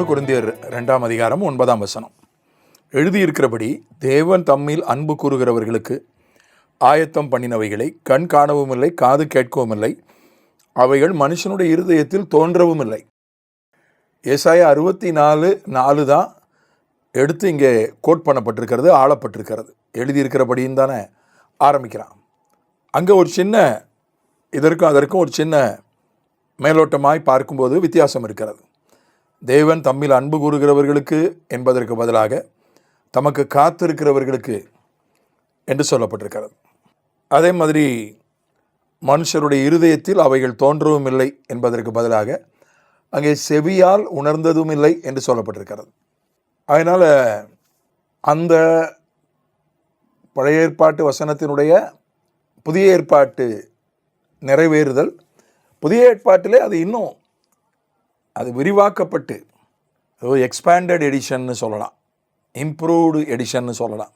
ஒன்று குருந்தியர் ரெண்டாம் அதிகாரம் ஒன்பதாம் வசனம். எழுதியிருக்கிறபடி தேவன் தம்மில் அன்பு கூறுகிறவர்களுக்கு ஆயத்தம் பண்ணினவைகளை கண் காணவும் இல்லை காது கேட்கவும் இல்லை அவைகள் மனுஷனுடைய இருதயத்தில் தோன்றவும் இல்லை ஏசாய அறுபத்தி நாலு நாலு தான் எடுத்து இங்கே கோட் பண்ணப்பட்டிருக்கிறது ஆளப்பட்டிருக்கிறது. எழுதியிருக்கிறபடின்னு தானே ஆரம்பிக்கிறான். அங்கே ஒரு சின்ன இதற்கும் அதற்கும் ஒரு சின்ன மேலோட்டமாய் பார்க்கும்போது வித்தியாசம் இருக்கிறது. தேவன் தம்மில் அன்பு கூறுகிறவர்களுக்கு என்பதற்கு பதிலாக தமக்கு காத்திருக்கிறவர்களுக்கு என்று சொல்லப்பட்டிருக்கிறது. அதே மாதிரி மனுஷருடைய இருதயத்தில் அவைகள் தோன்றவும் இல்லை என்பதற்கு பதிலாக அங்கே செவியால் உணர்ந்ததும் இல்லை என்று சொல்லப்பட்டிருக்கிறது. அதனால் அந்த பழைய ஏற்பாட்டு வசனத்தினுடைய புதிய ஏற்பாட்டு நிறைவேறுதல் புதிய ஏற்பாட்டிலே அது இன்னும் அது விரிவாக்கப்பட்டு எக்ஸ்பேண்டட் எடிஷன்னு சொல்லலாம். இம்ப்ரூவ்டு எடிஷன்னு சொல்லலாம்.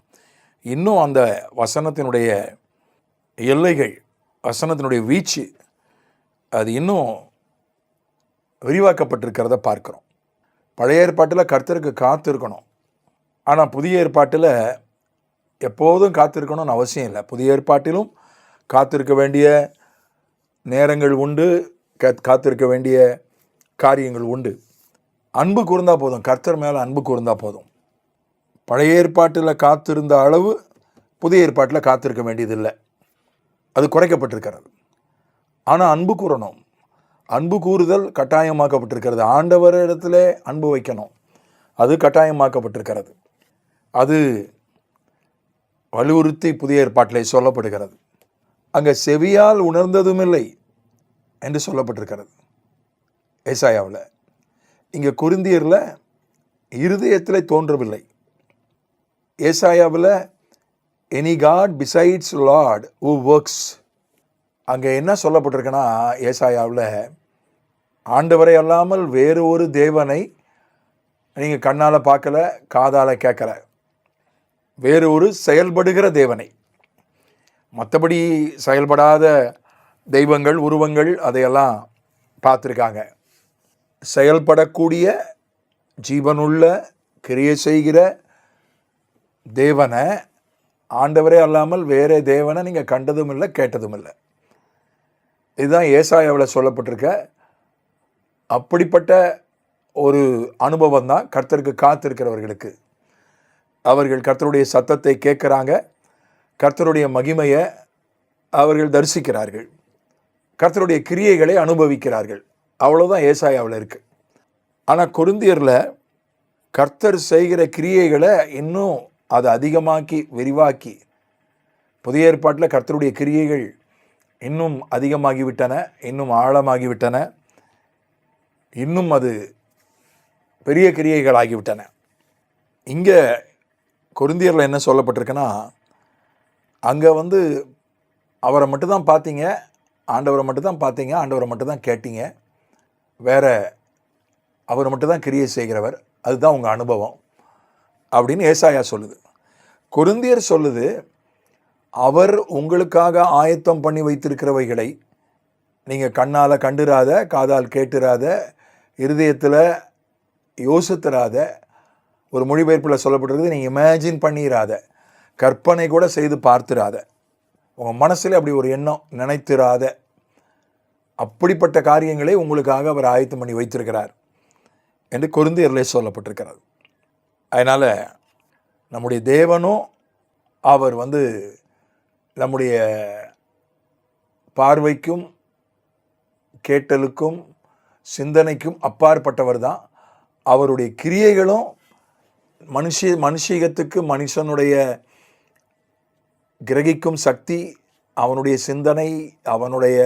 இன்னும் அந்த வசனத்தினுடைய எல்லைகள் வசனத்தினுடைய வீச்சு அது இன்னும் விரிவாக்கப்பட்டிருக்கிறத பார்க்குறோம். பழைய ஏற்பாட்டில் கர்த்தருக்கு காத்திருக்கணும். ஆனால் புதிய ஏற்பாட்டில் எப்போதும் காத்திருக்கணும்னு அவசியம் இல்லை. புதிய ஏற்பாட்டிலும் காத்திருக்க வேண்டிய நேரங்கள் உண்டு. கா- காத்திருக்க வேண்டிய காரியங்கள் உண்டு. அன்பு கூர்ந்தால் போதும். கர்த்தர் மேலே அன்பு கூர்ந்தால் போதும். பழைய ஏற்பாட்டில் காத்திருந்த அளவு புதிய ஏற்பாட்டில் காத்திருக்க வேண்டியதில்லை. அது குறைக்கப்பட்டிருக்கிறது. ஆனால் அன்பு கூறணும். அன்பு கூறுதல் கட்டாயமாக்கப்பட்டிருக்கிறது. ஆண்டவர் இடத்துல அன்பு வைக்கணும். அது கட்டாயமாக்கப்பட்டிருக்கிறது. அது வலியுறுத்தி புதிய ஏற்பாட்டிலே சொல்லப்படுகிறது. அங்கே செவியால் உணர்ந்ததும் இல்லை என்று சொல்லப்பட்டிருக்கிறது. ஏசாயாவில். இங்கே குருந்தியரில் இருதயத்தில் தோன்றவில்லை. ஏசாயாவில் any god besides lord who works அங்கே என்ன சொல்லப்பட்டிருக்குன்னா ஏசாயாவில் ஆண்டவரை அல்லாமல் வேறு ஒரு தேவனை நீங்கள் கண்ணால் பார்க்கல காதால் கேட்கல. வேறு ஒரு செயல்படுகிற தேவனை. மற்றபடி செயல்படாத தெய்வங்கள் உருவங்கள் அதையெல்லாம் பார்த்துருக்காங்க. செயல்படக்கூடிய ஜீவனுள்ள கிரியை செய்கிற தேவனை ஆண்டவரே அல்லாமல் வேறே தேவனை நீங்கள் கண்டதும் இல்லை கேட்டதும் இல்லை இதுதான் ஏசாயாவில் சொல்லப்பட்டிருக்க. அப்படிப்பட்ட ஒரு அனுபவம் தான் கர்த்தருக்கு காத்திருக்கிறவர்களுக்கு. அவர்கள் கர்த்தருடைய சத்தத்தை கேட்குறாங்க. கர்த்தருடைய மகிமையை அவர்கள் தரிசிக்கிறார்கள். கர்த்தருடைய கிரியைகளை அனுபவிக்கிறார்கள். அவ்வளோதான் ஏசாயாவில் இருக்குது ஆனால் கொருந்தியரில் கர்த்தர் செய்கிற கிரியைகளை இன்னும் அதை அதிகமாக்கி விரிவாக்கி புதிய ஏற்பாட்டில் கர்த்தருடைய கிரியைகள் இன்னும் அதிகமாகிவிட்டன இன்னும் ஆழமாகிவிட்டன இன்னும் அது பெரிய கிரியைகள் ஆகிவிட்டன. இங்கே கொருந்தியரில் என்ன சொல்லப்பட்டிருக்குன்னா அங்கே வந்து அவரை மட்டும்தான் பார்த்தீங்க ஆண்டவரை மட்டும்தான் பார்த்தீங்க ஆண்டவரை மட்டும்தான் கேட்டீங்க. வேற அவர் மட்டும்தான் கிரியை செய்கிறவர். அதுதான் உங்கள் அனுபவம். அப்படின்னு ஏசாயா சொல்லுது. குருந்தியர் சொல்லுது அவர் உங்களுக்காக ஆயத்தம் பண்ணி வைத்திருக்கிறவைகளை நீங்கள் கண்ணால் கண்டுராத காதால் கேட்டுராத இருதயத்தில் யோசித்துராத ஒரு மொழிபெயர்ப்பில் சொல்லப்பட்டிருக்குது நீங்கள் இமேஜின் பண்ணிராத கற்பனை கூட செய்து பார்த்துராத உங்கள் மனசில் அப்படி ஒரு எண்ணம் நினைத்திராத அப்படிப்பட்ட காரியங்களை உங்களுக்காக அவர் ஆயத்தம் பண்ணி வைத்திருக்கிறார் என்று கொருந்தியரிலே சொல்லப்பட்டிருக்கிறது. அதனால் நம்முடைய தேவனும் அவர் வந்து நம்முடைய பார்வைக்கும் கேட்டலுக்கும் சிந்தனைக்கும் அப்பாற்பட்டவர் தான். அவருடைய கிரியைகளும் மனுஷ மனுஷீகத்துக்கு மனுஷனுடைய கிரகிக்கும் சக்தி அவனுடைய சிந்தனை அவனுடைய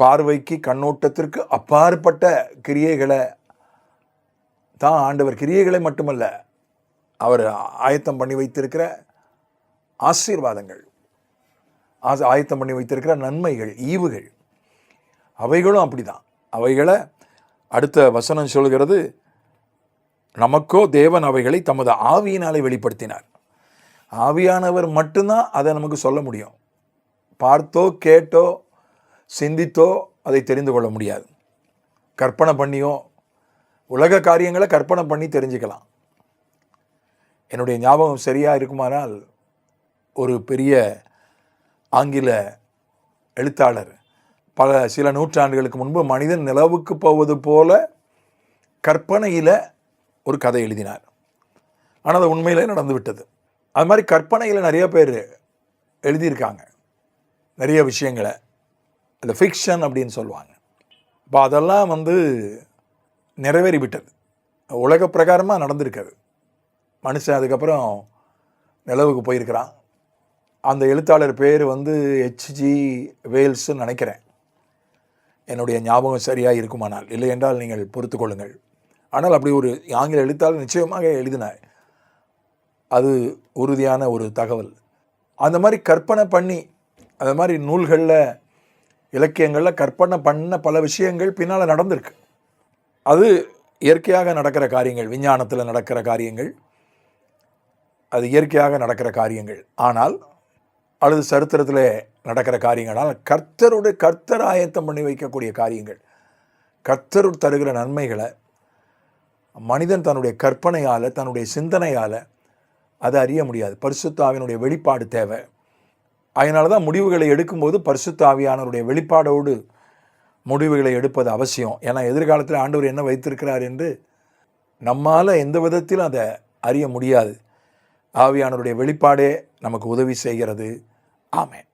பார்வைக்கு கண்ணோட்டத்திற்கு அப்பாற்பட்ட கிரியைகளை தான் ஆண்டவர் கிரியைகளை மட்டுமல்ல அவர் ஆயத்தம் பண்ணி வைத்திருக்கிற ஆசீர்வாதங்கள் ஆச- ஆயத்தம் பண்ணி வைத்திருக்கிற நன்மைகள் ஈவுகள் அவைகளும் அப்படிதான். அவைகளை அடுத்த வசனம் சொல்கிறது நமக்கோ தேவன் அவைகளை தமது ஆவியினாலே வெளிப்படுத்தினார். ஆவியானவர் மட்டும்தான் அதை நமக்கு சொல்ல முடியும். பார்த்தோ கேட்டோ சிந்தித்தோ அதை தெரிந்து கொள்ள முடியாது. கற்பனை பண்ணியோ உலக காரியங்களை கற்பனை பண்ணி தெரிஞ்சுக்கலாம். என்னுடைய ஞாபகம் சரியாக இருக்குமானால் ஒரு பெரிய ஆங்கில எழுத்தாளர் பல சில நூற்றாண்டுகளுக்கு முன்பு மனிதன் நிலவுக்கு போவது போல கற்பனையில் ஒரு கதை எழுதினார். ஆனால் அது உண்மையிலே நடந்து விட்டது. அது மாதிரி கற்பனையில் நிறைய பேர் எழுதியிருக்காங்க. நிறைய விஷயங்களை. இந்த ஃபிக்ஷன் அப்படின்னு சொல்லுவாங்க. இப்போ அதெல்லாம் வந்து நிறைவேறி விட்டது உலக பிரகாரமாக நடந்திருக்காது. மனுஷன் அதுக்கப்புறம் நிலவுக்கு போயிருக்கிறான். அந்த எழுத்தாளர் பேர் வந்து ஹெச்ஜி வேல்ஸ்ன்னு நினைக்கிறேன். என்னுடைய ஞாபகம் சரியாக இருக்குமானால் இல்லை என்றால் நீங்கள் பொறுத்து கொள்ளுங்கள். ஆனால் அப்படி ஒரு ஆங்கில எழுத்தாளர் நிச்சயமாக எழுதினார். அது உறுதியான ஒரு தகவல். அந்த மாதிரி கற்பனை பண்ணி அந்த மாதிரி நூல்களில் இலக்கியங்களில் கற்பனை பண்ண பல விஷயங்கள் பின்னால் நடந்திருக்கு. அது இயற்கையாக நடக்கிற காரியங்கள் விஞ்ஞானத்தில் நடக்கிற காரியங்கள். அது இயற்கையாக நடக்கிற காரியங்கள். ஆனால் அல்லது சரித்திரத்தில் நடக்கிற காரியங்களால் கர்த்தருடைய கர்த்தர் ஆயத்தம் பண்ணி வைக்கக்கூடிய காரியங்கள். கர்த்தர் தருகிற நன்மைகளை மனிதன் தன்னுடைய கற்பனையால் தன்னுடைய சிந்தனையால் அதை அறிய முடியாது. பரிசுத்தாவினுடைய வெளிப்பாடு தேவை. அதனால தான் முடிவுகளை எடுக்கும்போது பரிசுத்தாவியானவருடைய வெளிப்பாடோடு முடிவுகளை எடுப்பது அவசியம். ஏன்னா எதிர்காலத்தில் ஆண்டவர் என்ன வைத்திருக்கிறார் என்று நம்மால் எந்த விதத்திலும் அதை அறிய முடியாது. ஆவியானவருடைய வெளிப்பாடே நமக்கு உதவி செய்கிறது. ஆமென்.